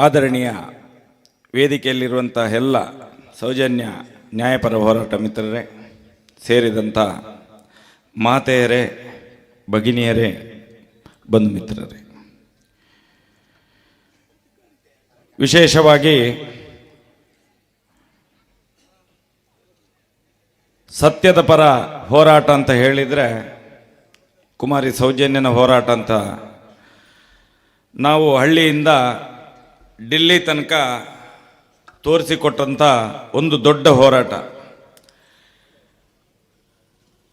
ಆದರಣೀಯ ವೇದಿಕೆಯಲ್ಲಿರುವಂಥ ಎಲ್ಲ ಸೌಜನ್ಯ ನ್ಯಾಯಪರ ಹೋರಾಟ ಮಿತ್ರರೇ, ಸೇರಿದಂಥ ಮಾತೆಯರೇ, ಭಗಿನಿಯರೇ, ಬಂಧು ಮಿತ್ರರೇ. ವಿಶೇಷವಾಗಿ ಸತ್ಯದ ಪರ ಹೋರಾಟ ಅಂತ ಹೇಳಿದರೆ, ಕುಮಾರಿ ಸೌಜನ್ಯನ ಹೋರಾಟ ಅಂತ ನಾವು ಹಳ್ಳಿಯಿಂದ ಡಿಲ್ಲಿ ತನಕ ತೋರಿಸಿಕೊಟ್ಟಂಥ ಒಂದು ದೊಡ್ಡ ಹೋರಾಟ.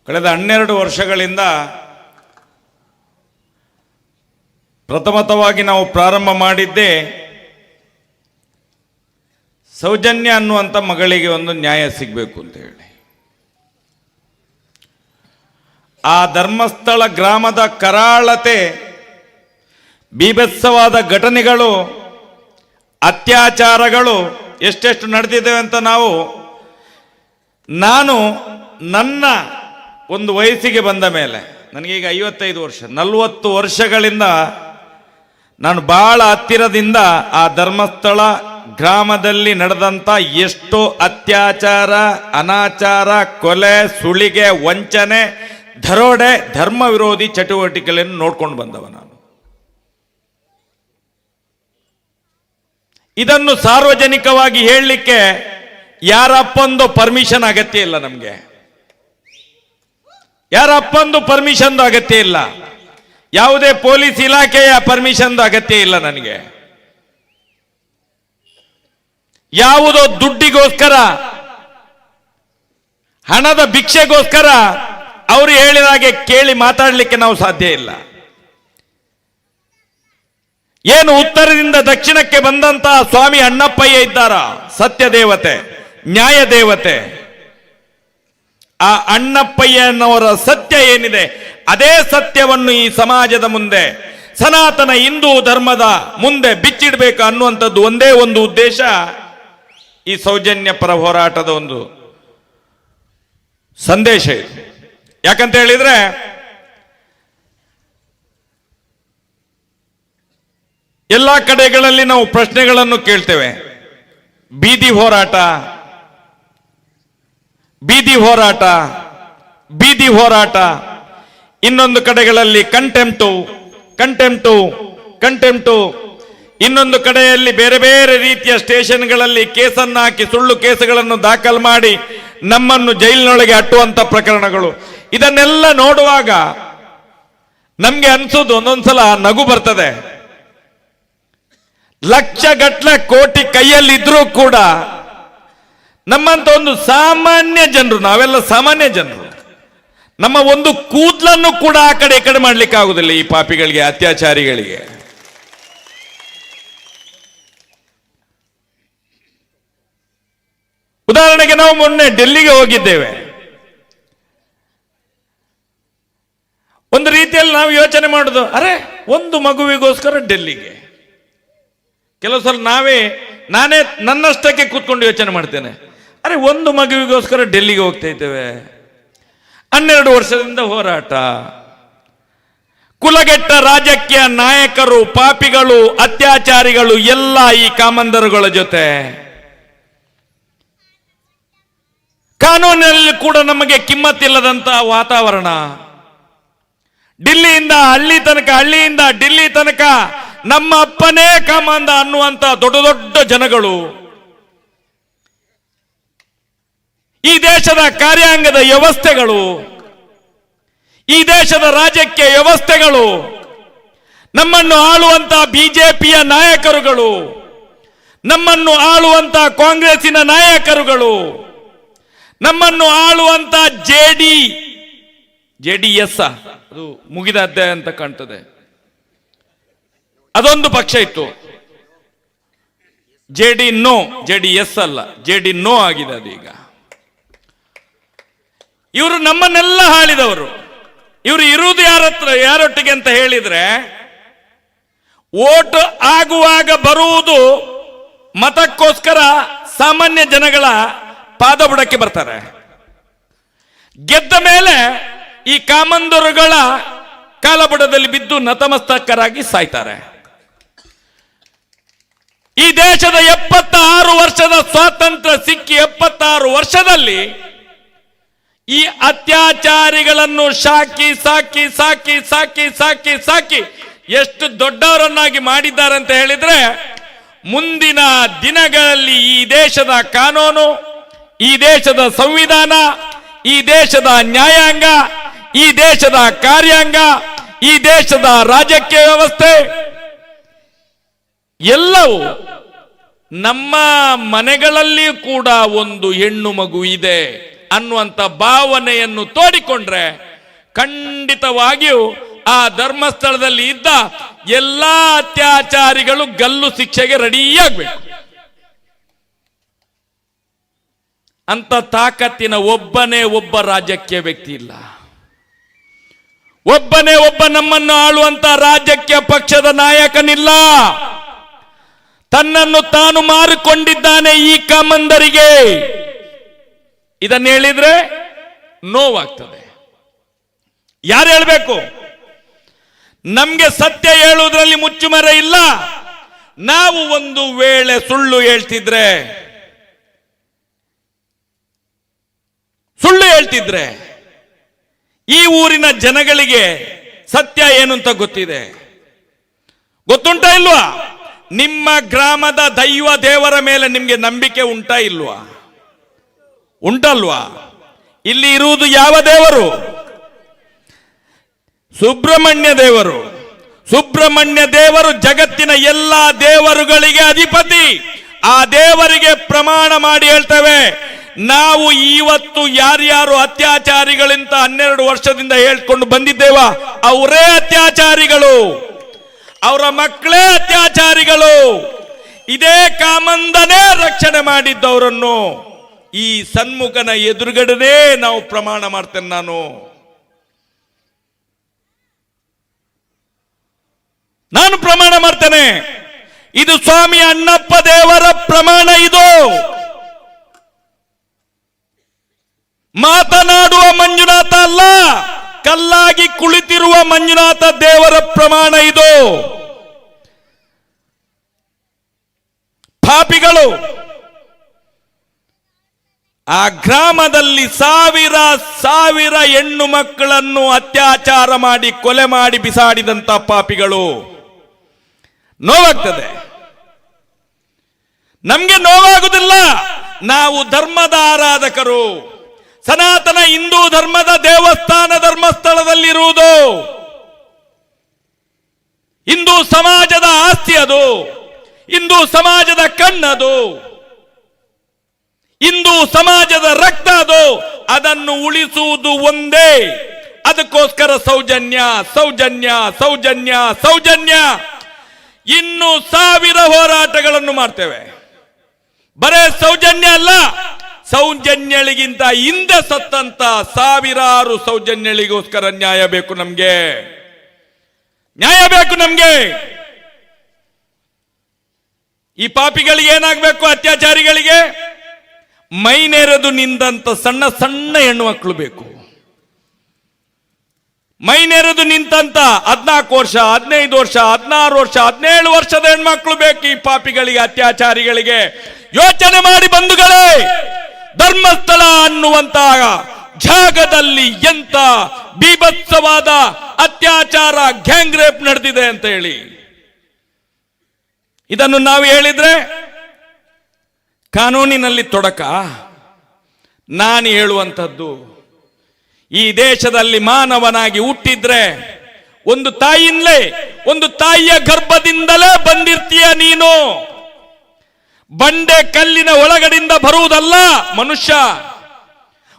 ಕಳೆದ ಹನ್ನೆರಡು ವರ್ಷಗಳಿಂದ ಪ್ರಥಮತವಾಗಿ ನಾವು ಪ್ರಾರಂಭ ಮಾಡಿದ್ದೇ ಸೌಜನ್ಯ ಅನ್ನುವಂಥ ಮಗಳಿಗೆ ಒಂದು ನ್ಯಾಯ ಸಿಗಬೇಕು ಅಂತ ಹೇಳಿ. ಆ ಧರ್ಮಸ್ಥಳ ಗ್ರಾಮದ ಕರಾಳತೆ, ಬೀಭತ್ಸವಾದ ಘಟನೆಗಳು ಅತ್ಯಾಚಾರಗಳು ಎಷ್ಟೆಷ್ಟು ನಡೆದಿದ್ದೇವೆ ಅಂತ ನಾವು, ನಾನು ನನ್ನ ಒಂದು ವಯಸ್ಸಿಗೆ ಬಂದ ಮೇಲೆ, ನನಗೀಗ ಐವತ್ತೈದು ವರ್ಷ, ನಲವತ್ತು ವರ್ಷಗಳಿಂದ ನಾನು ಭಾಳ ಹತ್ತಿರದಿಂದ ಆ ಧರ್ಮಸ್ಥಳ ಗ್ರಾಮದಲ್ಲಿ ನಡೆದಂಥ ಎಷ್ಟೋ ಅತ್ಯಾಚಾರ, ಅನಾಚಾರ, ಕೊಲೆ, ಸುಳಿಗೆ, ವಂಚನೆ, ದರೋಡೆ, ಧರ್ಮ ವಿರೋಧಿ ಚಟುವಟಿಕೆಗಳನ್ನು ನೋಡ್ಕೊಂಡು ಬಂದವ ನಾನು. ಇದನ್ನು ಸಾರ್ವಜನಿಕವಾಗಿ ಹೇಳಲಿಕ್ಕೆ ಯಾರಪ್ಪಂದು ಪರ್ಮಿಷನ್ ಅಗತ್ಯ ಇಲ್ಲ ನಮಗೆ. ಯಾರಪ್ಪಂದು ಪರ್ಮಿಷನ್ ಅಗತ್ಯ ಇಲ್ಲ. ಯಾವುದೇ ಪೊಲೀಸ್ ಇಲಾಖೆಯ ಪರ್ಮಿಷನ್ ಅಗತ್ಯ ಇಲ್ಲ ನನಗೆ. ಯಾವುದೋ ದುಡ್ಡಿಗೋಸ್ಕರ, ಹಣದ ಭಿಕ್ಷೆಗೋಸ್ಕರ ಅವರು ಹೇಳಿದ ಹಾಗೆ ಕೇಳಿ ಮಾತಾಡಲಿಕ್ಕೆ ನಾವು ಸಾಧ್ಯ ಇಲ್ಲ. ಏನು ಉತ್ತರದಿಂದ ದಕ್ಷಿಣಕ್ಕೆ ಬಂದಂತ ಸ್ವಾಮಿ ಅಣ್ಣಪ್ಪಯ್ಯ ಇದ್ದಾರ? ಸತ್ಯ ದೇವತೆ ನ್ಯಾಯ ದೇವತೆ ಆ ಅಣ್ಣಪ್ಪಯ್ಯನವರ ಸತ್ಯ ಏನಿದೆ? ಅದೇ ಸತ್ಯವನ್ನು ಈ ಸಮಾಜದ ಮುಂದೆ, ಸನಾತನ ಹಿಂದೂ ಧರ್ಮದ ಮುಂದೆ ಬಿಚ್ಚಿಡಬೇಕು ಅನ್ನುವಂಥದ್ದು ಒಂದೇ ಒಂದು ಉದ್ದೇಶ, ಈ ಸೌಜನ್ಯ ಪರ ಹೋರಾಟದ ಒಂದು ಸಂದೇಶ ಇದು. ಯಾಕಂತ ಹೇಳಿದ್ರೆ ಎಲ್ಲ ಕಡೆಗಳಲ್ಲಿ ನಾವು ಪ್ರಶ್ನೆಗಳನ್ನು ಕೇಳ್ತೇವೆ. ಬೀದಿ ಹೋರಾಟ ಬೀದಿ ಹೋರಾಟ ಬೀದಿ ಹೋರಾಟ. ಇನ್ನೊಂದು ಕಡೆಗಳಲ್ಲಿ ಕಂಟೆಂಪ್ಟು ಕಂಟೆಂಪ್ಟು ಕಂಟೆಂಪ್ಟು ಇನ್ನೊಂದು ಕಡೆಯಲ್ಲಿ ಬೇರೆ ಬೇರೆ ರೀತಿಯ ಸ್ಟೇಷನ್ಗಳಲ್ಲಿ ಕೇಸನ್ನು ಹಾಕಿ ಸುಳ್ಳು ಕೇಸುಗಳನ್ನು ದಾಖಲು ಮಾಡಿ ನಮ್ಮನ್ನು ಜೈಲಿನೊಳಗೆ ಅಟ್ಟುವಂಥ ಪ್ರಕರಣಗಳು. ಇದನ್ನೆಲ್ಲ ನೋಡುವಾಗ ನಮ್ಗೆ ಅನ್ಸೋದು ಒಂದೊಂದ್ಸಲ ನಗು ಬರ್ತದೆ. ಲಕ್ಷ ಕೋಟಿ ಕೈಯಲ್ಲಿದ್ರೂ ಕೂಡ ನಮ್ಮಂತ ಒಂದು ಸಾಮಾನ್ಯ ಜನರು, ನಾವೆಲ್ಲ ಸಾಮಾನ್ಯ ಜನರು. ನಮ್ಮ ಒಂದು ಕೂದಲನ್ನು ಕೂಡ ಆ ಕಡೆ ಈ ಕಡೆ ಮಾಡ್ಲಿಕ್ಕೆ ಆಗುದಿಲ್ಲ ಈ ಪಾಪಿಗಳಿಗೆ, ಅತ್ಯಾಚಾರಿಗಳಿಗೆ. ಉದಾಹರಣೆಗೆ ನಾವು ಮೊನ್ನೆ ಡೆಲ್ಲಿಗೆ ಹೋಗಿದ್ದೇವೆ. ಒಂದು ರೀತಿಯಲ್ಲಿ ನಾವು ಯೋಚನೆ ಮಾಡುದು, ಅರೆ, ಒಂದು ಮಗುವಿಗೋಸ್ಕರ ಡೆಲ್ಲಿಗೆ. ಕೆಲವು ಸಲ ನಾವೇ, ನಾನೇ ನನ್ನಷ್ಟಕ್ಕೆ ಕೂತ್ಕೊಂಡು ಯೋಚನೆ ಮಾಡ್ತೇನೆ. ಅರೆ, ಒಂದು ಮಗುವಿಗೋಸ್ಕರ ಡೆಲ್ಲಿಗೆ ಹೋಗ್ತಾ ಇದ್ದೇವೆ. ಹನ್ನೆರಡು ವರ್ಷದಿಂದ ಹೋರಾಟ. ಕುಲಗೆಟ್ಟ ರಾಜಕೀಯ ನಾಯಕರು, ಪಾಪಿಗಳು, ಅತ್ಯಾಚಾರಿಗಳು, ಎಲ್ಲ ಈ ಕಾಮಂದರುಗಳ ಜೊತೆ. ಕಾನೂನಿನಲ್ಲಿ ಕೂಡ ನಮಗೆ ಕಿಮ್ಮತ್ತಿಲ್ಲದಂತಹ ವಾತಾವರಣ. ಡಿಲ್ಲಿಯಿಂದ ಹಳ್ಳಿ ತನಕ, ಹಳ್ಳಿಯಿಂದ ಡಿಲ್ಲಿ ತನಕ ನಮ್ಮ ಅಪ್ಪನೇ ಕಾಮಂದ ಅನ್ನುವಂತ ದೊಡ್ಡ ದೊಡ್ಡ ಜನಗಳು ಈ ದೇಶದ ಕಾರ್ಯಾಂಗದ ವ್ಯವಸ್ಥೆಗಳು, ಈ ದೇಶದ ರಾಜಕೀಯ ವ್ಯವಸ್ಥೆಗಳು, ನಮ್ಮನ್ನು ಆಳುವಂತ ಬಿಜೆಪಿಯ ನಾಯಕರುಗಳು, ನಮ್ಮನ್ನು ಆಳುವಂತ ಕಾಂಗ್ರೆಸ್ಸಿನ ನಾಯಕರುಗಳು, ನಮ್ಮನ್ನು ಆಳುವಂತ J D J D S, ಅದು ಅಂತ ಕಾಣ್ತದೆ. ಅದೊಂದು ಪಕ್ಷ ಇತ್ತು. J D no, J D S ಅಲ್ಲ, ಜೆ ಡಿ ನೋ ಆಗಿದೆ ಅದೀಗ. ಇವರು ನಮ್ಮನ್ನೆಲ್ಲ ಹಾಳಿದವರು. ಇವರು ಇರುವುದು ಯಾರತ್ರ, ಯಾರೊಟ್ಟಿಗೆ ಅಂತ ಹೇಳಿದ್ರೆ, ಓಟ್ ಆಗುವಾಗ ಬರುವುದು ಮತಕ್ಕೋಸ್ಕರ ಸಾಮಾನ್ಯ ಜನಗಳ ಪಾದಬುಡಕ್ಕೆ ಬರ್ತಾರೆ. ಗೆದ್ದ ಮೇಲೆ ಈ ಕಾಮಂದರುಗಳ ಕಾಲಬುಡದಲ್ಲಿ ಬಿದ್ದು ನತಮಸ್ತಕರಾಗಿ ಸಾಯ್ತಾರೆ. ಈ ದೇಶದ ಎಪ್ಪತ್ತ ಆರು ವರ್ಷದ ಸ್ವಾತಂತ್ರ್ಯ ಸಿಕ್ಕಿ ಎಪ್ಪತ್ತಾರು ವರ್ಷದಲ್ಲಿ ಈ ಅತ್ಯಾಚಾರಿಗಳನ್ನು ಸಾಕಿ ಸಾಕಿ ಸಾಕಿ ಸಾಕಿ ಸಾಕಿ ಸಾಕಿ ಎಷ್ಟು ದೊಡ್ಡವರನ್ನಾಗಿ ಮಾಡಿದ್ದಾರೆ ಅಂತ ಹೇಳಿದ್ರೆ ಮುಂದಿನ ದಿನಗಳಲ್ಲಿ ಈ ದೇಶದ ಕಾನೂನು, ಈ ದೇಶದ ಸಂವಿಧಾನ, ಈ ದೇಶದ ನ್ಯಾಯಾಂಗ, ಈ ದೇಶದ ಕಾರ್ಯಾಂಗ, ಈ ದೇಶದ ರಾಜಕೀಯ ವ್ಯವಸ್ಥೆ ಎಲ್ಲವೂ ನಮ್ಮ ಮನೆಗಳಲ್ಲಿ ಕೂಡ ಒಂದು ಹೆಣ್ಣು ಮಗು ಇದೆ ಅನ್ನುವಂಥ ಭಾವನೆಯನ್ನು ತೋಡಿಕೊಂಡ್ರೆ ಖಂಡಿತವಾಗಿಯೂ ಆ ಧರ್ಮಸ್ಥಳದಲ್ಲಿ ಇದ್ದ ಎಲ್ಲಾ ಅತ್ಯಾಚಾರಿಗಳು ಗಲ್ಲು ಶಿಕ್ಷೆಗೆ ರೆಡಿಯಾಗಬೇಕು. ಅಂತ ತಾಕತ್ತಿನ ಒಬ್ಬನೇ ಒಬ್ಬ ರಾಜಕೀಯ ವ್ಯಕ್ತಿ ಇಲ್ಲ. ಒಬ್ಬನೇ ಒಬ್ಬ ನಮ್ಮನ್ನು ಆಳುವಂತ ರಾಜಕೀಯ ಪಕ್ಷದ ನಾಯಕನಿಲ್ಲ. ತನ್ನನ್ನು ತಾನು ಮಾರಿಕೊಂಡಿದ್ದಾನೆ ಈ ಕಾಮಂದರಿಗೆ. ಇದನ್ನ ಹೇಳಿದ್ರೆ ನೋವಾಗ್ತದೆ. ಯಾರು ಹೇಳಬೇಕು? ನಮ್ಗೆ ಸತ್ಯ ಹೇಳುವುದರಲ್ಲಿ ಮುಚ್ಚುಮರೆ ಇಲ್ಲ. ನಾವು ಒಂದು ವೇಳೆ ಸುಳ್ಳು ಹೇಳ್ತಿದ್ರೆ ಸುಳ್ಳು ಹೇಳ್ತಿದ್ರೆ ಈ ಊರಿನ ಜನಗಳಿಗೆ ಸತ್ಯ ಏನು ಅಂತ ಗೊತ್ತಿದೆ. ಗೊತ್ತುಂಟಾ ಇಲ್ವಾ? ನಿಮ್ಮ ಗ್ರಾಮದ ದೈವ ದೇವರ ಮೇಲೆ ನಿಮಗೆ ನಂಬಿಕೆ ಉಂಟಾ ಇಲ್ವಾ? ಉಂಟಲ್ವಾ? ಇಲ್ಲಿ ಇರುವುದು ಯಾವ ದೇವರು? ಸುಬ್ರಹ್ಮಣ್ಯ ದೇವರು. ಸುಬ್ರಹ್ಮಣ್ಯ ದೇವರು ಜಗತ್ತಿನ ಎಲ್ಲ ದೇವರುಗಳಿಗೆ ಅಧಿಪತಿ. ಆ ದೇವರಿಗೆ ಪ್ರಮಾಣ ಮಾಡಿ ಹೇಳ್ತೇವೆ. ನಾವು ಇವತ್ತು ಯಾರ್ಯಾರು ಅತ್ಯಾಚಾರಿಗಳಿಂತ ಹನ್ನೆರಡು ವರ್ಷದಿಂದ ಹೇಳ್ಕೊಂಡು ಬಂದಿದ್ದೇವಾ, ಅವರೇ ಅತ್ಯಾಚಾರಿಗಳು. ಅವರ ಮಕ್ಕಳೇ ಅತ್ಯಾಚಾರಿಗಳು. ಇದೇ ಕಾಮಂದನೇ ರಕ್ಷಣೆ ಮಾಡಿದ್ದವರನ್ನು ಈ ಸನ್ಮುಖನ ಎದುರುಗಡೆ ನಾವು ಪ್ರಮಾಣ ಮಾಡ್ತೇನೆ ನಾನು. ನಾನು ಪ್ರಮಾಣ ಮಾಡ್ತೇನೆ. ಇದು ಸ್ವಾಮಿ ಅಣ್ಣಪ್ಪ ದೇವರ ಪ್ರಮಾಣ ಇದು. ಮಾತನಾಡುವ ಮಂಜುನಾಥ ಅಲ್ಲ, ಕಲ್ಲಾಗಿ ಕುಳಿತಿರುವ ಮಂಜುನಾಥ ದೇವರ ಪ್ರಮಾಣ ಇದು. ಪಾಪಿಗಳು. ಆ ಗ್ರಾಮದಲ್ಲಿ ಸಾವಿರ ಸಾವಿರ ಹೆಣ್ಣು ಮಕ್ಕಳನ್ನು ಅತ್ಯಾಚಾರ ಮಾಡಿ ಕೊಲೆ ಮಾಡಿ ಬಿಸಾಡಿದಂತ ಪಾಪಿಗಳು. ನೋವಾಗ್ತದೆ. ನಮ್ಗೆ ನೋವಾಗುದಿಲ್ಲ. ನಾವು ಧರ್ಮದ ಆರಾಧಕರು ಸನಾತನ ಹಿಂದೂ ಧರ್ಮದ ದೇವಸ್ಥಾನ ಧರ್ಮಸ್ಥಳದಲ್ಲಿರುವುದು. ಹಿಂದೂ ಸಮಾಜದ ಆಸ್ತಿ ಅದು. ಹಿಂದೂ ಸಮಾಜದ ಕಣ್ಣದು. ಇಂದು ಸಮಾಜದ ರಕ್ತ ಅದು ಅದನ್ನು ಉಳಿಸುವುದು ಒಂದೇ. ಅದಕ್ಕೋಸ್ಕರ ಸೌಜನ್ಯ ಸೌಜನ್ಯ ಸೌಜನ್ಯ ಸೌಜನ್ಯ. ಇನ್ನು ಸಾವಿರ ಹೋರಾಟಗಳನ್ನು ಮಾಡ್ತೇವೆ. ಬರೇ ಸೌಜನ್ಯ ಅಲ್ಲ, ಸೌಜನ್ಯಳಿಗಿಂತ ಹಿಂದೆ ಸತ್ತಂತ ಸಾವಿರಾರು ಸೌಜನ್ಯಳಿಗೋಸ್ಕರ ನ್ಯಾಯ ಬೇಕು ನಮ್ಗೆ. ನ್ಯಾಯ ಬೇಕು ನಮ್ಗೆ. ಈ ಪಾಪಿಗಳಿಗೆ ಏನಾಗಬೇಕು? ಅತ್ಯಾಚಾರಿಗಳಿಗೆ? ಮೈನೆರೆದು ನಿಂದಂತ ಸಣ್ಣ ಸಣ್ಣ ಹೆಣ್ಣು ಮಕ್ಕಳು ಬೇಕು. ಮೈನೆರೆದು ನಿಂತಂತ ಹದ್ನಾಲ್ಕು ವರ್ಷ, ಹದಿನೈದು ವರ್ಷ, ಹದಿನಾರು ವರ್ಷ, ಹದಿನೇಳು ವರ್ಷದ ಹೆಣ್ಮಕ್ಳು ಬೇಕು ಈ ಪಾಪಿಗಳಿಗೆ, ಅತ್ಯಾಚಾರಿಗಳಿಗೆ. ಯೋಚನೆ ಮಾಡಿ ಬಂಧುಗಳೇ, ಧರ್ಮಸ್ಥಳ ಅನ್ನುವಂತಹ ಜಾಗದಲ್ಲಿ ಎಂತ ಬೀಭತ್ಸವಾದ ಅತ್ಯಾಚಾರ, ಗ್ಯಾಂಗ್ ರೇಪ್ ನಡೆದಿದೆ ಅಂತ ಹೇಳಿ. ಇದನ್ನು ನಾವು ಹೇಳಿದ್ರೆ ಕಾನೂನಿನಲ್ಲಿ ತೊಡಕ. ನಾನು ಹೇಳುವಂಥದ್ದು, ಈ ದೇಶದಲ್ಲಿ ಮಾನವನಾಗಿ ಹುಟ್ಟಿದ್ರೆ ಒಂದು ತಾಯಿಯಿಂದಲೇ ಒಂದು ತಾಯಿಯ ಗರ್ಭದಿಂದಲೇ ಬಂದಿರ್ತೀಯ ನೀನು. ಬಂಡೆ ಕಲ್ಲಿನ ಒಳಗಡೆಯಿಂದ ಬರುವುದಲ್ಲ ಮನುಷ್ಯ,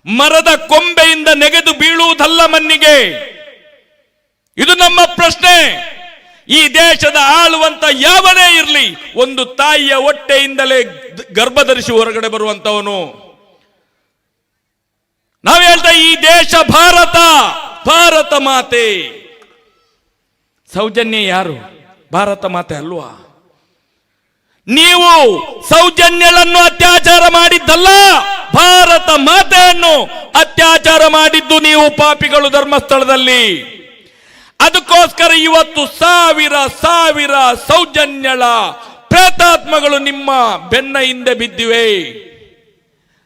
ಮರದ ಕೊಂಬೆಯಿಂದ ನೆಗೆದು ಬೀಳುವುದಲ್ಲ ಮಣ್ಣಿಗೆ. ಇದು ನಮ್ಮ ಪ್ರಶ್ನೆ. ಈ ದೇಶದ ಆಳುವಂತ ಯಾವನೇ ಇರಲಿ, ಒಂದು ತಾಯಿಯ ಹೊಟ್ಟೆಯಿಂದಲೇ ಗರ್ಭಧರಿಸಿ ಹೊರಗಡೆ ಬರುವಂತವನು. ನಾವು ಹೇಳ್ತಾ ಈ ದೇಶ ಭಾರತ ಭಾರತ ಮಾತೆ. ಸೌಜನ್ಯ ಯಾರು? ಭಾರತ ಮಾತೆ ಅಲ್ವಾ? ನೀವು ಸೌಜನ್ಯಳನ್ನು ಅತ್ಯಾಚಾರ ಮಾಡಿದ್ದಲ್ಲ, ಭಾರತ ಮಾತೆಯನ್ನು ಅತ್ಯಾಚಾರ ಮಾಡಿದ್ದು ನೀವು ಪಾಪಿಗಳು ಧರ್ಮಸ್ಥಳದಲ್ಲಿ. ಅದಕ್ಕೋಸ್ಕರ ಇವತ್ತು ಸಾವಿರ ಸಾವಿರ ಸೌಜನ್ಯಳ ಪ್ರೇತಾತ್ಮಗಳು ನಿಮ್ಮ ಬೆನ್ನ ಹಿಂದೆ ಬಿದ್ದಿವೆ.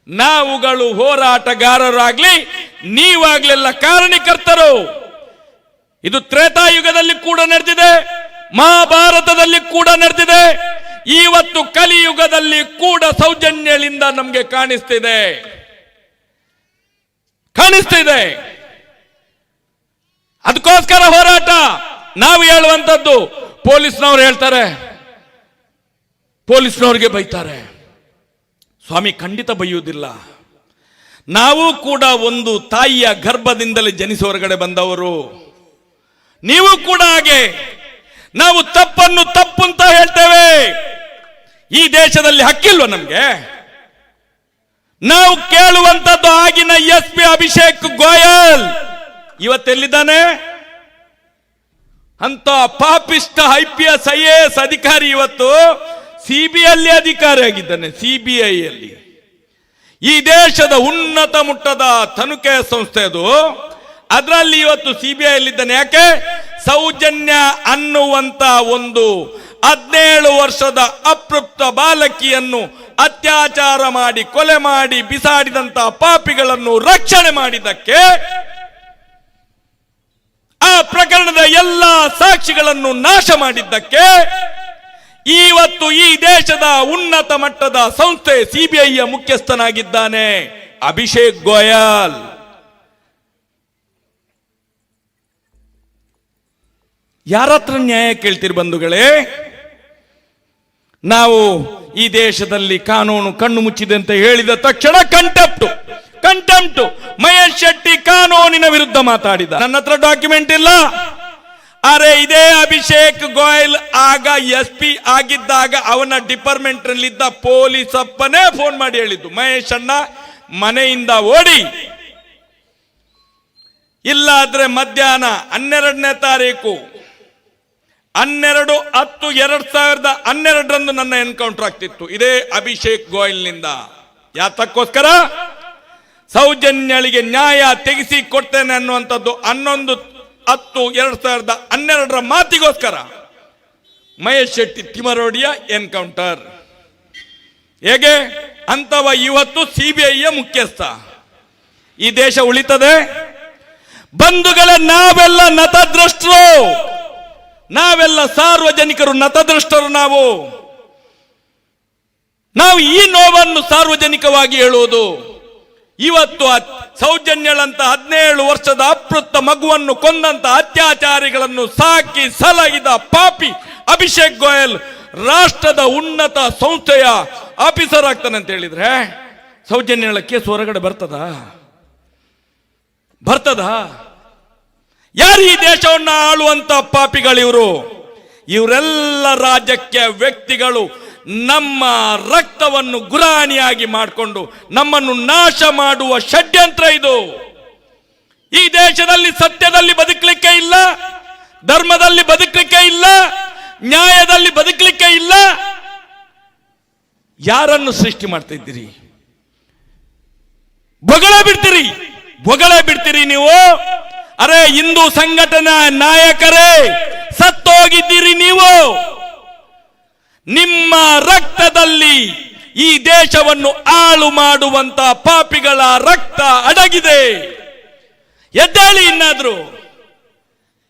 ನಾವುಗಳು ಹೋರಾಟಗಾರರಾಗ್ಲಿ, ನೀವಾಗ್ಲೆಲ್ಲ ಕಾರಣಿಕರ್ತರು. ಇದು ತ್ರೇತಾಯುಗದಲ್ಲಿ ಕೂಡ ನಡೆದಿದೆ, ಮಹಾಭಾರತದಲ್ಲಿ ಕೂಡ ನಡೆದಿದೆ. ಇವತ್ತು ಕಲಿಯುಗದಲ್ಲಿ ಕೂಡ ಸೌಜನ್ಯಗಳಿಂದ ನಮಗೆ ಕಾಣಿಸ್ತಿದೆ. ಕಾಣಿಸ್ತಿದೆ. ಅದಕ್ಕೋಸ್ಕರ ಹೋರಾಟ. ನಾವು ಹೇಳುವಂತದ್ದು ಪೊಲೀಸ್ನವ್ರು ಹೇಳ್ತಾರೆ. ಪೊಲೀಸ್ನವ್ರಿಗೆ ಬೈತಾರೆ. ಸ್ವಾಮಿ, ಖಂಡಿತ ಬೈಯುವುದಿಲ್ಲ. ನಾವು ಕೂಡ ಒಂದು ತಾಯಿಯ ಗರ್ಭದಿಂದಲೇ ಜನಿಸಿ ಹೊರಗಡೆ ಬಂದವರು. ನೀವು ಕೂಡ ಹಾಗೆ. ನಾವು ತಪ್ಪನ್ನು ತಪ್ಪು ಅಂತ ಹೇಳ್ತೇವೆ. ಈ ದೇಶದಲ್ಲಿ ಹಕ್ಕಿಲ್ವ ನಮಗೆ? ನಾವು ಕೇಳುವಂತದ್ದು ಆಗಿನ ಎಸ್ ಪಿ ಅಭಿಷೇಕ್ ಗೋಯಲ್. ಇವತ್ತೆಲ್ಲಿದ್ದಾನೆ? ಅಂತ ಪಾಪಿಷ್ಟ I P S I A S ಅಧಿಕಾರಿ ಇವತ್ತು ಸಿಬಿಐ ಅಧಿಕಾರಿ ಆಗಿದ್ದಾನೆ ಸಿಬಿಐ ಅಲ್ಲಿ. ಈ ದೇಶದ ಉನ್ನತ ಮುಟ್ಟದ ತನಿಖೆ ಸಂಸ್ಥೆ ಅದು. ಅದರಲ್ಲಿ ಇವತ್ತು ಸಿಬಿಐ ಅಲ್ಲಿದ್ದಾನೆ. ಯಾಕೆ? ಸೌಜನ್ಯ ಅನ್ನುವಂತ ಒಂದು ಹದಿನೇಳು ವರ್ಷದ ಅಪೃಪ್ತ ಬಾಲಕಿಯನ್ನು ಅತ್ಯಾಚಾರ ಮಾಡಿ, ಕೊಲೆ ಮಾಡಿ ಬಿಸಾಡಿದಂತ ಪಾಪಿಗಳನ್ನು ರಕ್ಷಣೆ ಮಾಡಿದ್ದಕ್ಕೆ ಆ ಪ್ರಕರಣದ ಎಲ್ಲ ಸಾಕ್ಷಿಗಳನ್ನು ನಾಶ ಮಾಡಿದ್ದಕ್ಕೆ ಇವತ್ತು ಈ ದೇಶದ ಉನ್ನತ ಮಟ್ಟದ ಸಂಸ್ಥೆ ಸಿಬಿಐಯ ಮುಖ್ಯಸ್ಥನಾಗಿದ್ದಾನೆ ಅಭಿಷೇಕ್ ಗೋಯಲ್. ಯಾರತ್ರ ನ್ಯಾಯ ಕೇಳ್ತೀರಿ ಬಂಧುಗಳೇ? ನಾವು ಈ ದೇಶದಲ್ಲಿ ಕಾನೂನು ಕಣ್ಣು ಮುಚ್ಚಿದೆ ಅಂತ ಹೇಳಿದ ತಕ್ಷಣ ಕಂಟೆಂಪ್ಟು ಕಂಟೆಂಪ್ಟು ಮಹೇಶ್ ಶೆಟ್ಟಿ ಕಾನೂನಿನ ವಿರುದ್ಧ ಮಾತಾಡಿದ. ನನ್ನ ಹತ್ರ ಡಾಕ್ಯುಮೆಂಟ್ ಇಲ್ಲ. ಅರೆ, ಇದೇ ಅಭಿಷೇಕ್ ಗೋಯಲ್. ಆಗ ಎಸ್ ಪಿ ಆಗಿದ್ದಾಗ ಅವನ ಡಿಪಾರ್ಟ್ಮೆಂಟ್ ನಲ್ಲಿದ್ದ ಪೊಲೀಸ್ ಅಪ್ಪನೇ ಫೋನ್ ಮಾಡಿ ಹೇಳಿದ್ದು. ಮಹೇಶ್ ಅಣ್ಣ, ಮನೆಯಿಂದ ಓಡಿ. ಇಲ್ಲಾದ್ರೆ ಮಧ್ಯಾಹ್ನ ಹನ್ನೆರಡನೇ ತಾರೀಕು. ಹನ್ನೆರಡು ಹತ್ತು ಎರಡ್ ಸಾವಿರದ ಹನ್ನೆರಡರಂದು ನನ್ನ ಎನ್ಕೌಂಟರ್ ಆಗ್ತಿತ್ತು. ಇದೇ ಅಭಿಷೇಕ್ ಗೋಯಲ್ನಿಂದ. ಯಾತಕ್ಕೋಸ್ಕರ? ಸೌಜನ್ಯಳಿಗೆ ನ್ಯಾಯ ತೆಗೆಸಿ ಕೊಡ್ತೇನೆ ಅನ್ನುವಂಥದ್ದು ಹನ್ನೊಂದು ಹತ್ತು ಎರಡು ಸಾವಿರದ ಹನ್ನೆರಡರ ಮಾತಿಗೋಸ್ಕರ. ಮಹೇಶ್ ಶೆಟ್ಟಿ ತಿಮರೋಡಿಯ ಎನ್ಕೌಂಟರ್. ಹೇಗೆ? ಅಂತವ ಇವತ್ತು ಸಿಬಿಐಯ ಮುಖ್ಯಸ್ಥ. ಈ ದೇಶ ಉಳಿತದೆ? ಬಂಧುಗಳ, ನಾವೆಲ್ಲ ನತದೃಷ್ಟರು. ನಾವೆಲ್ಲ ಸಾರ್ವಜನಿಕರು, ನತದೃಷ್ಟರು ನಾವು. ನಾವು ಈ ನೋವನ್ನು ಸಾರ್ವಜನಿಕವಾಗಿ ಹೇಳುವುದು. ಇವತ್ತು ಸೌಜನ್ಯಳಂತ ಹದಿನೇಳು ವರ್ಷದ ಅಪೃತ್ತ ಮಗುವನ್ನು ಕೊಂದಂತ ಅತ್ಯಾಚಾರಿಗಳನ್ನು ಸಾಕಿ ಸಲಹಿದ ಪಾಪಿ ಅಭಿಷೇಕ್ ಗೋಯಲ್ ರಾಷ್ಟ್ರದ ಉನ್ನತ ಸಂಸ್ಥೆಯ ಆಫೀಸರ್ ಆಗ್ತಾನೆ ಅಂತ ಹೇಳಿದ್ರೆ, ಸೌಜನ್ಯಳ ಕೇಸ್ ಹೊರಗಡೆ ಬರ್ತದ? ಬರ್ತದ? ಯಾರು ಈ ದೇಶವನ್ನ ಆಳುವಂತ ಪಾಪಿಗಳಿವರು ಇವರೆಲ್ಲ ರಾಜ್ಯಕ್ಕೆ ವ್ಯಕ್ತಿಗಳು ನಮ್ಮ ರಕ್ತವನ್ನು ಗುರಾಣಿಯಾಗಿ ಮಾಡಿಕೊಂಡು ನಮ್ಮನ್ನು ನಾಶ ಮಾಡುವ ಷಡ್ಯಂತ್ರ ಇದು. ಈ ದೇಶದಲ್ಲಿ ಸತ್ಯದಲ್ಲಿ ಬದುಕಲಿಕ್ಕೆ ಇಲ್ಲ, ಧರ್ಮದಲ್ಲಿ ಬದುಕಲಿಕ್ಕೆ ಇಲ್ಲ, ನ್ಯಾಯದಲ್ಲಿ ಬದುಕಲಿಕ್ಕೆ ಇಲ್ಲ. ಯಾರನ್ನು ಸೃಷ್ಟಿ ಮಾಡ್ತಾ ಇದ್ದೀರಿ? ಬೊಗಳ ಬಿಡ್ತೀರಿ ಬೊಗಳ ಬಿಡ್ತೀರಿ ನೀವು. ಅರೆ ಹಿಂದೂ ಸಂಘಟನಾ ನಾಯಕರೇ, ಸತ್ತೋಗಿದ್ದೀರಿ ನೀವು. ನಿಮ್ಮ ರಕ್ತದಲ್ಲಿ ಈ ದೇಶವನ್ನು ಆಳು ಮಾಡುವಂತ ಪಾಪಿಗಳ ರಕ್ತ ಅಡಗಿದೆ. ಎದ್ದೇಳಿ ಇನ್ನಾದ್ರು.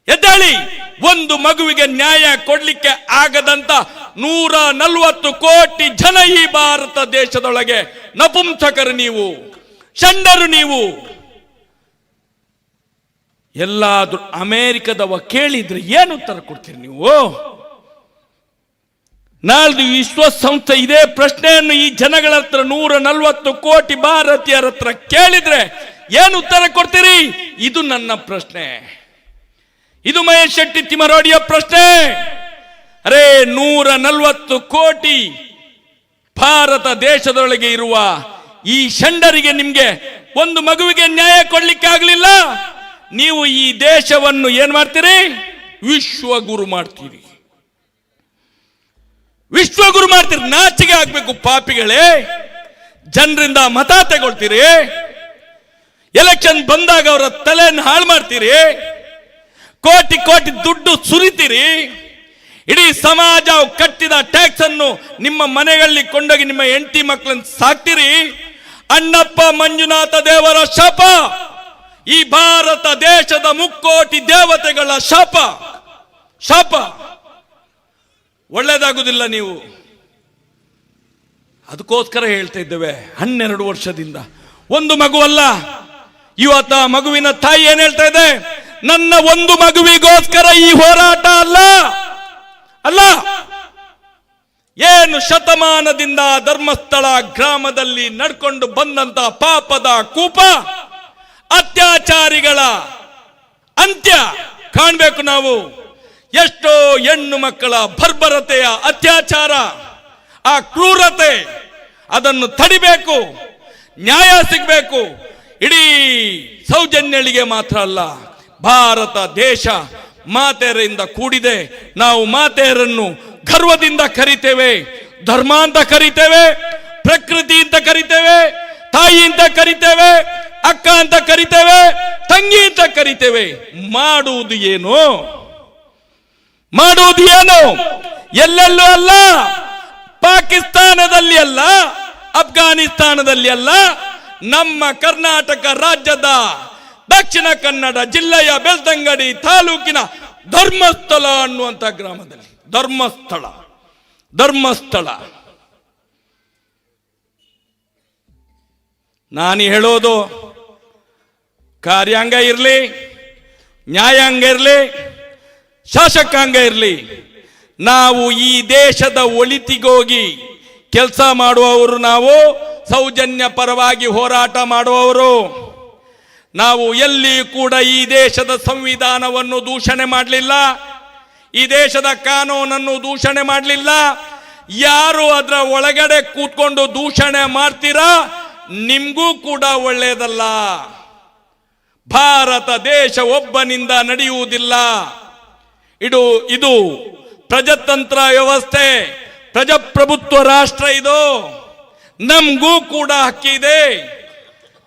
ಎದ್ದೇಳಿ. ಒಂದು ಮಗುವಿಗೆ ನ್ಯಾಯ ಕೊಡ್ಲಿಕ್ಕೆ ಆಗದಂತ ನೂರ ನಲವತ್ತು ಕೋಟಿ ಜನ ಈ ಭಾರತ ದೇಶದೊಳಗೆ ನಪುಂಸಕರು ನೀವು ಷಂಡರು ನೀವು. ಎಲ್ಲಾದ್ರೂ ಅಮೇರಿಕದವ ಕೇಳಿದ್ರೆ ಏನು ಉತ್ತರ ಕೊಡ್ತೀರಿ ನೀವು? ನಾಳ್ದು ವಿಶ್ವಸಂಸ್ಥೆ ಇದೇ ಪ್ರಶ್ನೆಯನ್ನು ಈ ಜನಗಳ ಹತ್ರ ನೂರ ನಲ್ವತ್ತು ಕೋಟಿ ಭಾರತೀಯರ ಹತ್ರ ಕೇಳಿದ್ರೆ ಏನು ಉತ್ತರ ಕೊಡ್ತೀರಿ? ಇದು ನನ್ನ ಪ್ರಶ್ನೆ. ಇದು ಮಹೇಶ್ ಶೆಟ್ಟಿ ತಿಮರೋಡಿಯ ಪ್ರಶ್ನೆ. ಅರೇ, ನೂರ ನಲವತ್ತು ಕೋಟಿ ಭಾರತ ದೇಶದೊಳಗೆ ಇರುವ ಈ ಷಂಡರಿಗೆ ನಿಮ್ಗೆ ಒಂದು ಮಗುವಿಗೆ ನ್ಯಾಯ ಕೊಡ್ಲಿಕ್ಕೆ ಆಗ್ಲಿಲ್ಲ? ನೀವು ಈ ದೇಶವನ್ನು ಏನ್ ಮಾಡ್ತೀರಿ? ವಿಶ್ವ ಗುರು ಮಾಡ್ತೀರಿ. ವಿಶ್ವಗುರು ಮಾಡ್ತೀರಿ ನಾಚಿಗೆ ಆಗ್ಬೇಕು ಪಾಪಿಗಳೇ. ಜನರಿಂದ ಮತ ತಗೊಳ್ತೀರಿ. ಎಲೆಕ್ಷನ್ ಬಂದಾಗ ಅವರ ತಲೆಯನ್ನು ಹಾಳು ಮಾಡ್ತೀರಿ. ಕೋಟಿ ಕೋಟಿ ದುಡ್ಡು ಸುರಿತೀರಿ. ಇಡೀ ಸಮಾಜ ಕಟ್ಟಿದ ಟ್ಯಾಕ್ಸ್ ಅನ್ನು ನಿಮ್ಮ ಮನೆಗಳಲ್ಲಿ ಕೊಂಡೋಗಿ ನಿಮ್ಮ ಹೆಂಡತಿ ಮಕ್ಕಳನ್ನು ಸಾಕ್ತಿರಿ. ಅಣ್ಣಪ್ಪ ಮಂಜುನಾಥ ದೇವರ ಶಾಪ. ಈ ಭಾರತ ದೇಶದ ಮುಕ್ಕೋಟಿ ದೇವತೆಗಳ ಶಾಪ. ಶಾಪ. ಒಳ್ಳೇದಾಗುದಿಲ್ಲ ನೀವು. ಅದಕ್ಕೋಸ್ಕರ ಹೇಳ್ತಾ ಇದ್ದೇವೆ, ಹನ್ನೆರಡು ವರ್ಷದಿಂದ. ಒಂದು ಮಗುವಲ್ಲ ಇವತ್ತ ಮಗುವಿನ ತಾಯಿ ಏನ್ ಹೇಳ್ತಾ ಇದೆ? ನನ್ನ ಒಂದು ಮಗುವಿಗೋಸ್ಕರ ಈ ಹೋರಾಟ ಅಲ್ಲ. ಅಲ್ಲ. ಏನು ಶತಮಾನದಿಂದ ಧರ್ಮಸ್ಥಳ ಗ್ರಾಮದಲ್ಲಿ ನಡ್ಕೊಂಡು ಬಂದಂತ ಪಾಪದ ಕೂಪ, ಅತ್ಯಾಚಾರಿಗಳ ಅಂತ್ಯ. ಕಾಣಬೇಕು ನಾವು. ಎಷ್ಟೋ ಹೆಣ್ಣು ಮಕ್ಕಳ ಬರ್ಬರತೆಯ ಅತ್ಯಾಚಾರ, ಆ ಕ್ರೂರತೆ, ಅದನ್ನು ತಡಿಬೇಕು, ನ್ಯಾಯ ಸಿಗಬೇಕು. ಇಡೀ ಸೌಜನ್ಯಳಿಗೆ ಮಾತ್ರ ಅಲ್ಲ, ಭಾರತ ದೇಶ ಮಾತೆಯರಿಂದ ಕೂಡಿದೆ. ನಾವು ಮಾತೆಯರನ್ನು ಗರ್ವದಿಂದ ಕರಿತೇವೆ ಧರ್ಮ ಅಂತ ಕರಿತೇವೆ, ಪ್ರಕೃತಿ ಅಂತ ಕರಿತೇವೆ, ತಾಯಿ ಅಂತ ಕರಿತೇವೆ, ಅಕ್ಕ ಅಂತ ಕರಿತೇವೆ, ತಂಗಿ ಅಂತ ಕರಿತೇವೆ. ಮಾಡುವುದು ಏನು? ಮಾಡುವುದು ಏನು ಎಲ್ಲೆಲ್ಲೂ ಅಲ್ಲ. ಪಾಕಿಸ್ತಾನದಲ್ಲಿ ಅಲ್ಲ, ಅಫ್ಘಾನಿಸ್ತಾನದಲ್ಲಿ ಅಲ್ಲ. ನಮ್ಮ ಕರ್ನಾಟಕ ರಾಜ್ಯದ ದಕ್ಷಿಣ ಕನ್ನಡ ಜಿಲ್ಲೆಯ ಬೆಳ್ತಂಗಡಿ ತಾಲೂಕಿನ ಧರ್ಮಸ್ಥಳ ಅನ್ನುವಂತ ಗ್ರಾಮದಲ್ಲಿ. ಧರ್ಮಸ್ಥಳ. ಧರ್ಮಸ್ಥಳ. ನಾನು ಹೇಳೋದು, ಕಾರ್ಯಾಂಗ ಇರಲಿ, ನ್ಯಾಯಾಂಗ ಇರಲಿ ಶಾಸಕಾಂಗ ಇರಲಿ. ನಾವು ಈ ದೇಶದ ಒಳಿತಿಗೋಗಿ ಕೆಲಸ ಮಾಡುವವರು ನಾವು, ಸೌಜನ್ಯ ಪರವಾಗಿ ಹೋರಾಟ ಮಾಡುವವರು. ನಾವು ಎಲ್ಲಿ ಕೂಡ ಈ ದೇಶದ ಸಂವಿಧಾನವನ್ನು ದೂಷಣೆ ಮಾಡಲಿಲ್ಲ, ಈ ದೇಶದ ಕಾನೂನನ್ನು ದೂಷಣೆ ಮಾಡಲಿಲ್ಲ. ಯಾರು ಅದರ ಒಳಗಡೆ ಕೂತ್ಕೊಂಡು ದೂಷಣೆ ಮಾಡ್ತೀರಾ, ನಿಮಗೂ ಕೂಡ ಒಳ್ಳೆಯದಲ್ಲ ಭಾರತ ದೇಶ ಒಬ್ಬನಿಂದ ನಡೆಯುವುದಿಲ್ಲ. ಇದು ಇದು ಪ್ರಜಾತಂತ್ರ ವ್ಯವಸ್ಥೆ. ಪ್ರಜಾಪ್ರಭುತ್ವ ರಾಷ್ಟ್ರ ಇದು. ನಮಗೂ ಕೂಡ ಹಕ್ಕಿದೆ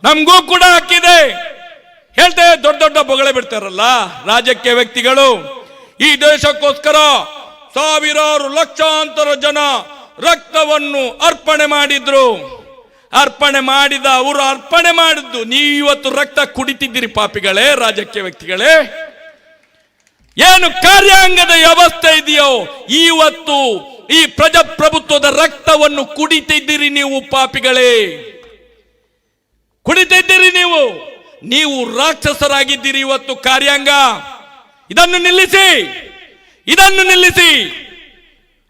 ನಮಗೂ ಕೂಡ ಹಕ್ಕಿದೆ ಹೇಳ್ತೇವೆ ದೊಡ್ಡ ದೊಡ್ಡ ಬೊಗಳೆ ಬಿಡ್ತಾರಲ್ಲ ರಾಜಕೀಯ ವ್ಯಕ್ತಿಗಳು. ಈ ದೇಶಕ್ಕೋಸ್ಕರ ಸಾವಿರಾರು ಲಕ್ಷಾಂತರ ಜನ ರಕ್ತವನ್ನು ಅರ್ಪಣೆ ಮಾಡಿದ್ರು. ಅರ್ಪಣೆ ಮಾಡಿದ, ಅವರು ಅರ್ಪಣೆ ಮಾಡಿದ್ದು ನೀವು ಇವತ್ತು ರಕ್ತ ಕುಡಿತಿದ್ದೀರಿ ಪಾಪಿಗಳೇ, ರಾಜಕೀಯ ವ್ಯಕ್ತಿಗಳೇ. ಏನು ಕಾರ್ಯಾಂಗದ ವ್ಯವಸ್ಥೆ ಇದೆಯೋ ಇವತ್ತು ಈ ಪ್ರಜಾಪ್ರಭುತ್ವದ ರಕ್ತವನ್ನು ಕುಡಿತಿದ್ದೀರಿ ನೀವು ಪಾಪಿಗಳೇ. ಕುಡಿತಿದ್ದೀರಿ ನೀವು. ನೀವು ರಾಕ್ಷಸರಾಗಿದ್ದೀರಿ ಇವತ್ತು ಕಾರ್ಯಾಂಗ. ಇದನ್ನು ನಿಲ್ಲಿಸಿ. ಇದನ್ನು ನಿಲ್ಲಿಸಿ.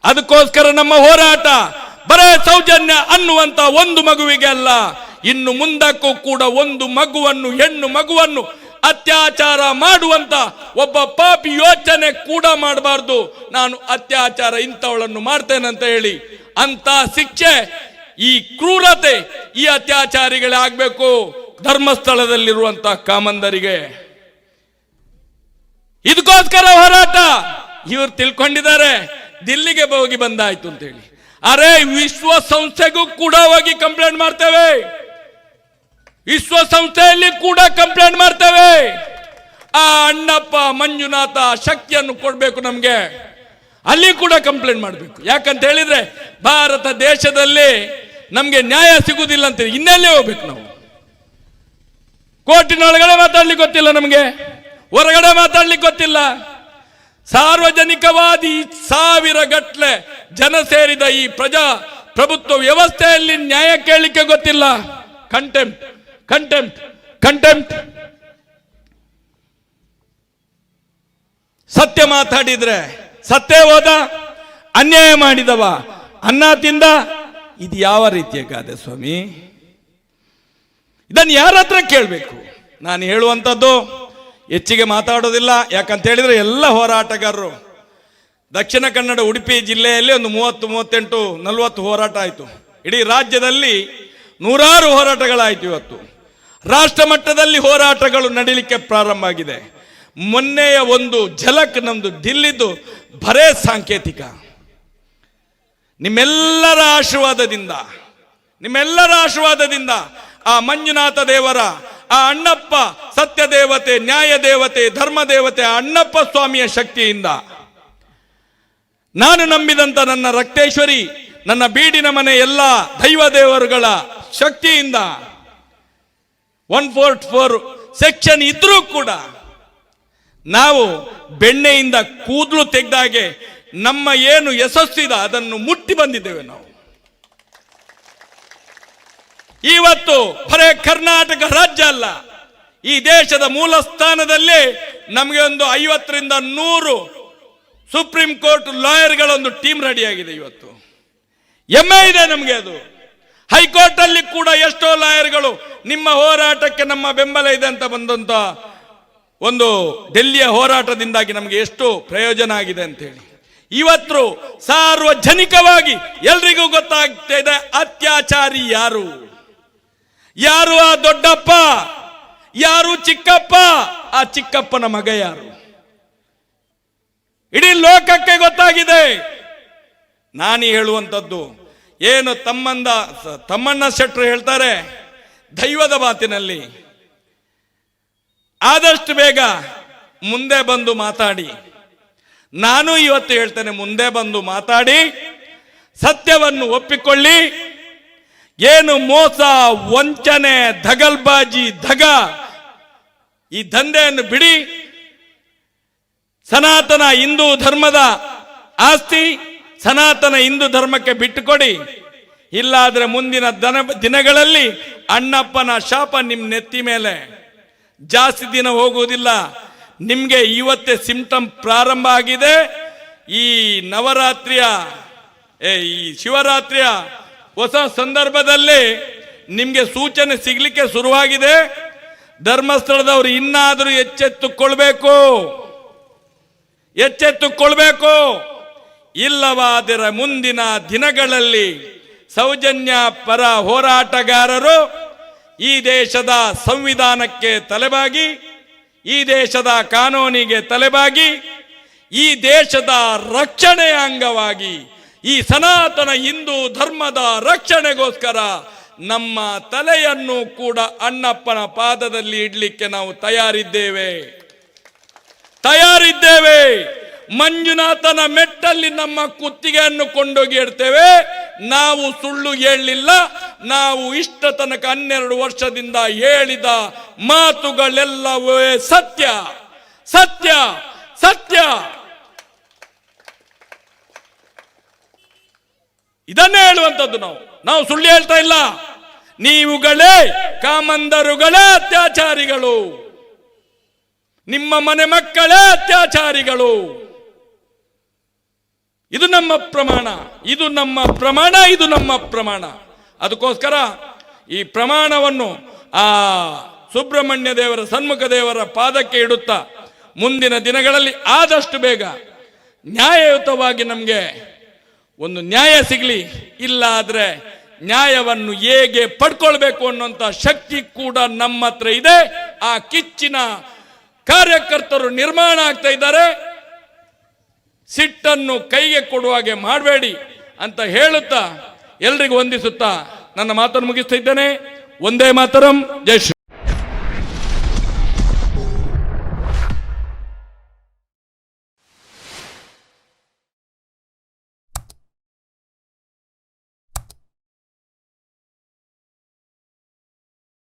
ಅದಕ್ಕೋಸ್ಕರ ನಮ್ಮ ಹೋರಾಟ, ಬರೇ ಸೌಜನ್ಯ ಅನ್ನುವಂತ ಒಂದು ಮಗುವಿಗೆ ಅಲ್ಲ, ಇನ್ನು ಮುಂದಕ್ಕೂ ಕೂಡ ಒಂದು ಮಗುವನ್ನು, ಹೆಣ್ಣು ಮಗುವನ್ನು ಅತ್ಯಾಚಾರ ಮಾಡುವಂತ ಒಬ್ಬ ಪಾಪಿ ಯೋಚನೆ ಕೂಡ ಮಾಡಬಾರ್ದು. ನಾನು ಅತ್ಯಾಚಾರ ಇಂಥವಳನ್ನು ಮಾಡ್ತೇನೆ ಅಂತ ಹೇಳಿ. ಅಂತ ಶಿಕ್ಷೆ, ಈ ಕ್ರೂರತೆ ಈ ಅತ್ಯಾಚಾರಿಗಳೇ ಆಗ್ಬೇಕು. ಧರ್ಮಸ್ಥಳದಲ್ಲಿರುವಂತ ಕಾಮಂದರಿಗೆ. ಇದಕ್ಕೋಸ್ಕರ ಹೋರಾಟ. ಇವರು ತಿಳ್ಕೊಂಡಿದ್ದಾರೆ. ದಿಲ್ಲಿಗೆ ಹೋಗಿ ಬಂದಾಯ್ತು ಅಂತ ಹೇಳಿ ಅರೆ, ವಿಶ್ವಸಂಸ್ಥೆಗೂ ಕೂಡ ಹೋಗಿ ಕಂಪ್ಲೇಂಟ್ ಮಾಡ್ತೇವೆ. ವಿಶ್ವಸಂಸ್ಥೆಯಲ್ಲಿ ಕೂಡ ಕಂಪ್ಲೇಂಟ್ ಮಾಡ್ತೇವೆ. ಆ ಅಣ್ಣಪ್ಪ ಮಂಜುನಾಥ ಶಕ್ತಿಯನ್ನು ಕೊಡಬೇಕು ನಮಗೆ. ಅಲ್ಲಿ ಕೂಡ ಕಂಪ್ಲೇಂಟ್ ಮಾಡಬೇಕು. ಯಾಕಂತ ಹೇಳಿದ್ರೆ ಭಾರತ ದೇಶದಲ್ಲಿ ನಮಗೆ ನ್ಯಾಯ ಸಿಗುವುದಿಲ್ಲ ಅಂತ ಇನ್ನೆಲ್ಲೇ ಹೋಗ್ಬೇಕು ನಾವು? ಕೋರ್ಟಿನೊಳಗಡೆ ಮಾತಾಡ್ಲಿಕ್ಕೆ ಗೊತ್ತಿಲ್ಲ ನಮಗೆ. ಹೊರಗಡೆ ಮಾತಾಡ್ಲಿಕ್ಕೆ ಗೊತ್ತಿಲ್ಲ. ಸಾರ್ವಜನಿಕವಾದಿ ಸಾವಿರ ಗಟ್ಲೆ ಜನ ಸೇರಿದ ಈ ಪ್ರಜಾ ಪ್ರಭುತ್ವ ವ್ಯವಸ್ಥೆಯಲ್ಲಿ ನ್ಯಾಯ ಕೇಳಲಿಕ್ಕೆ ಗೊತ್ತಿಲ್ಲ. ಕಂಟೆಂಪ್ಟ್ ಕಂಟೆಂಪ್ಟ್ ಕಂಟೆಂಪ್ಟ್ ಸತ್ಯ ಮಾತಾಡಿದ್ರೆ ಸತ್ಯ ಹೋದ, ಅನ್ಯಾಯ ಮಾಡಿದವ. ಅನ್ನ ತಿಂದ ಇದು ಯಾವ ರೀತಿಯ ಗಾದೆ ಸ್ವಾಮಿ? ಇದನ್ನು ಯಾರ ಹತ್ರ ಕೇಳಬೇಕು? ನಾನು ಹೇಳುವಂಥದ್ದು ಹೆಚ್ಚಿಗೆ ಮಾತಾಡೋದಿಲ್ಲ. ಯಾಕಂತ ಹೇಳಿದ್ರೆ ಎಲ್ಲ ಹೋರಾಟಗಾರರು, ದಕ್ಷಿಣ ಕನ್ನಡ, ಉಡುಪಿ ಜಿಲ್ಲೆಯಲ್ಲಿ ಒಂದು ಮೂವತ್ತು, ಮೂವತ್ತೆಂಟು, ನಲವತ್ತು ಹೋರಾಟ ಆಯಿತು. ಇಡೀ ರಾಜ್ಯದಲ್ಲಿ ನೂರಾರು ಹೋರಾಟಗಳಾಯಿತು ಇವತ್ತು. ರಾಷ್ಟ್ರ ಮಟ್ಟದಲ್ಲಿ ಹೋರಾಟಗಳು ನಡೀಲಿಕ್ಕೆ ಪ್ರಾರಂಭ ಆಗಿದೆ. ಮೊನ್ನೆಯ ಒಂದು ಝಲಕ್ ನಮ್ದು ದಿಲ್ಲಿದ್ದು ಬರೇ ಸಾಂಕೇತಿಕ. ನಿಮ್ಮೆಲ್ಲರ ಆಶೀರ್ವಾದದಿಂದ ನಿಮ್ಮೆಲ್ಲರ ಆಶೀರ್ವಾದದಿಂದ ಆ ಮಂಜುನಾಥ ದೇವರ, ಆ ಅಣ್ಣಪ್ಪ ಸತ್ಯ ದೇವತೆ ನ್ಯಾಯ ದೇವತೆ ಧರ್ಮ ದೇವತೆ ಅಣ್ಣಪ್ಪ ಸ್ವಾಮಿಯ ಶಕ್ತಿಯಿಂದ. ನಾನು ನಂಬಿದಂತ ನನ್ನ ರಕ್ತೇಶ್ವರಿ, ನನ್ನ ಬೀಡಿನ ಮನೆ ಎಲ್ಲ ದೈವ ದೇವರುಗಳ ಶಕ್ತಿಯಿಂದ ಒನ್ ಫೋರ್ಟ್ ಫೋರ್ ಸೆಕ್ಷನ್ ಇದ್ರೂ ಕೂಡ ನಾವು ಬೆಣ್ಣೆಯಿಂದ ಕೂದಲು ತೆಗೆದಾಗೆ ನಮ್ಮ ಏನು ಯಶಸ್ಸಿದ ಅದನ್ನು ಮುಟ್ಟಿ ಬಂದಿದ್ದೇವೆ ನಾವು. ಇವತ್ತು ಬರೇ ಕರ್ನಾಟಕ ರಾಜ್ಯ ಅಲ್ಲ, ಈ ದೇಶದ ಮೂಲ ಸ್ಥಾನದಲ್ಲಿ ನಮಗೆ ಒಂದು ಐವತ್ತರಿಂದ ನೂರು ಸುಪ್ರೀಂ ಕೋರ್ಟ್ ಲಾಯರ್ಗಳ ಒಂದು ಟೀಮ್ ರೆಡಿಯಾಗಿದೆ ಇವತ್ತು. ಹೆಮ್ಮೆ ಇದೆ ನಮಗೆ ಅದು. ಹೈಕೋರ್ಟ್ ಅಲ್ಲಿ ಕೂಡ ಎಷ್ಟೋ ಲಾಯರ್ಗಳು, ನಿಮ್ಮ ಹೋರಾಟಕ್ಕೆ ನಮ್ಮ ಬೆಂಬಲ ಇದೆ ಅಂತ ಬಂದಂತ ಒಂದು ಡೆಲ್ಲಿಯ ಹೋರಾಟದಿಂದಾಗಿ ನಮಗೆ ಎಷ್ಟು ಪ್ರಯೋಜನ ಆಗಿದೆ ಅಂತ ಹೇಳಿ. ಇವತ್ತು ಸಾರ್ವಜನಿಕವಾಗಿ ಎಲ್ರಿಗೂ ಗೊತ್ತಾಗ್ತಾ ಇದೆ ಅತ್ಯಾಚಾರಿ ಯಾರು? ಯಾರು ಆ ದೊಡ್ಡಪ್ಪ? ಯಾರು ಚಿಕ್ಕಪ್ಪ? ಆ ಚಿಕ್ಕಪ್ಪನ ಮಗ ಯಾರು? ಇಡೀ ಲೋಕಕ್ಕೆ ಗೊತ್ತಾಗಿದೆ. ನಾನು ಹೇಳುವಂಥದ್ದು ಏನು ತಮ್ಮಂದ, ತಮ್ಮಣ್ಣ ಶೆಟ್ರು ಹೇಳ್ತಾರೆ, ದೈವದ ಮಾತಿನಲ್ಲಿ. ಆದಷ್ಟು ಬೇಗ ಮುಂದೆ ಬಂದು ಮಾತಾಡಿ. ನಾನು ಇವತ್ತು ಹೇಳ್ತೇನೆ, ಮುಂದೆ ಬಂದು ಮಾತಾಡಿ. ಸತ್ಯವನ್ನು ಒಪ್ಪಿಕೊಳ್ಳಿ. ಏನು ಮೋಸ, ವಂಚನೆ, ಧಗಲ್ಬಾಜಿ, ಧಗ, ಈ ದಂಧೆಯನ್ನು ಬಿಡಿ. ಸನಾತನ ಹಿಂದೂ ಧರ್ಮದ ಆಸ್ತಿ. ಸನಾತನ ಹಿಂದೂ ಧರ್ಮಕ್ಕೆ ಬಿಟ್ಟುಕೊಡಿ. ಇಲ್ಲಾದ್ರೆ ಮುಂದಿನ ದನ ದಿನಗಳಲ್ಲಿ ಅಣ್ಣಪ್ಪನ ಶಾಪ ನಿಮ್ಮ ನೆತ್ತಿ ಮೇಲೆ. ಜಾಸ್ತಿ ದಿನ ಹೋಗುವುದಿಲ್ಲ. ನಿಮಗೆ ಇವತ್ತೇ ಸಿಂಪ್ಟಮ್ ಪ್ರಾರಂಭ ಆಗಿದೆ. ಈ ನವರಾತ್ರಿಯ ಏ, ಈ ಶಿವರಾತ್ರಿಯ ಹೊಸ ಸಂದರ್ಭದಲ್ಲಿ ನಿಮಗೆ ಸೂಚನೆ ಸಿಗ್ಲಿಕ್ಕೆ ಶುರುವಾಗಿದೆ. ಧರ್ಮಸ್ಥಳದವರು ಇನ್ನಾದರೂ ಎಚ್ಚೆತ್ತುಕೊಳ್ಬೇಕು. ಎಚ್ಚೆತ್ತುಕೊಳ್ಬೇಕು. ಇಲ್ಲವಾದರೆ ಮುಂದಿನ ದಿನಗಳಲ್ಲಿ ಸೌಜನ್ಯ ಪರ ಹೋರಾಟಗಾರರು ಈ ದೇಶದ ಸಂವಿಧಾನಕ್ಕೆ ತಲೆಬಾಗಿ, ಈ ದೇಶದ ಕಾನೂನಿಗೆ ತಲೆಬಾಗಿ, ಈ ದೇಶದ ರಕ್ಷಣೆಯ ಅಂಗವಾಗಿ, ಈ ಸನಾತನ ಹಿಂದೂ ಧರ್ಮದ ರಕ್ಷಣೆಗೋಸ್ಕರ ನಮ್ಮ ತಲೆಯನ್ನು ಕೂಡ ಅಣ್ಣಪ್ಪನ ಪಾದದಲ್ಲಿ ಇಡ್ಲಿಕ್ಕೆ ನಾವು ತಯಾರಿದ್ದೇವೆ. ತಯಾರಿದ್ದೇವೆ. ಮಂಜುನಾಥನ ಮೆಟ್ಟಲ್ಲಿ ನಮ್ಮ ಕುತ್ತಿಗೆಯನ್ನು ಕೊಂಡೋಗಿ ಇಡ್ತೇವೆ ನಾವು ಸುಳ್ಳು ಹೇಳಲಿಲ್ಲ, ನಾವು ಇಷ್ಟ ತನಕ ಹನ್ನೆರಡು ವರ್ಷದಿಂದ ಹೇಳಿದ ಮಾತುಗಳೆಲ್ಲವೇ ಸತ್ಯ ಸತ್ಯ ಸತ್ಯ. ಇದನ್ನೇ ಹೇಳುವಂಥದ್ದು ನಾವು. ನಾವು ಸುಳ್ಳು ಹೇಳ್ತಾ ಇಲ್ಲ. ನೀವುಗಳೇ ಕಾಮಂದರುಗಳೇ ಅತ್ಯಾಚಾರಿಗಳು. ನಿಮ್ಮ ಮನೆ ಮಕ್ಕಳೇ ಅತ್ಯಾಚಾರಿಗಳು. ಇದು ನಮ್ಮ ಪ್ರಮಾಣ, ಇದು ನಮ್ಮ ಪ್ರಮಾಣ, ಇದು ನಮ್ಮ ಪ್ರಮಾಣ. ಅದಕ್ಕೋಸ್ಕರ ಈ ಪ್ರಮಾಣವನ್ನು ಆ ಸುಬ್ರಹ್ಮಣ್ಯ ದೇವರ ಸನ್ಮುಖ ದೇವರ ಪಾದಕ್ಕೆ ಇಡುತ್ತಾ ಮುಂದಿನ ದಿನಗಳಲ್ಲಿ ಆದಷ್ಟು ಬೇಗ ನ್ಯಾಯಯುತವಾಗಿ ನಮಗೆ ಒಂದು ನ್ಯಾಯ ಸಿಗಲಿ ಇಲ್ಲ ಆದರೆ ನ್ಯಾಯವನ್ನು ಹೇಗೆ ಪಡ್ಕೊಳ್ಬೇಕು ಅನ್ನುವಂಥ ಶಕ್ತಿ ಕೂಡ ನಮ್ಮ ಹತ್ರ ಇದೆ. ಆ ಕಿಚ್ಚಿನ ಕಾರ್ಯಕರ್ತರು ನಿರ್ಮಾಣ ಆಗ್ತಾ ಇದ್ದಾರೆ. ಸಿಟ್ಟನ್ನು ಕೈಗೆ ಕೊಡುವ ಹಾಗೆ ಮಾಡಬೇಡಿ ಅಂತ ಹೇಳುತ್ತಾ ಎಲ್ರಿಗೂ ವಂದಿಸುತ್ತಾ ನನ್ನ ಮಾತನ್ನು ಮುಗಿಸ್ತಾ ಇದ್ದೇನೆ. ಒಂದೇ ಮಾತರಂ, ಜೈ ಶ್ರೀ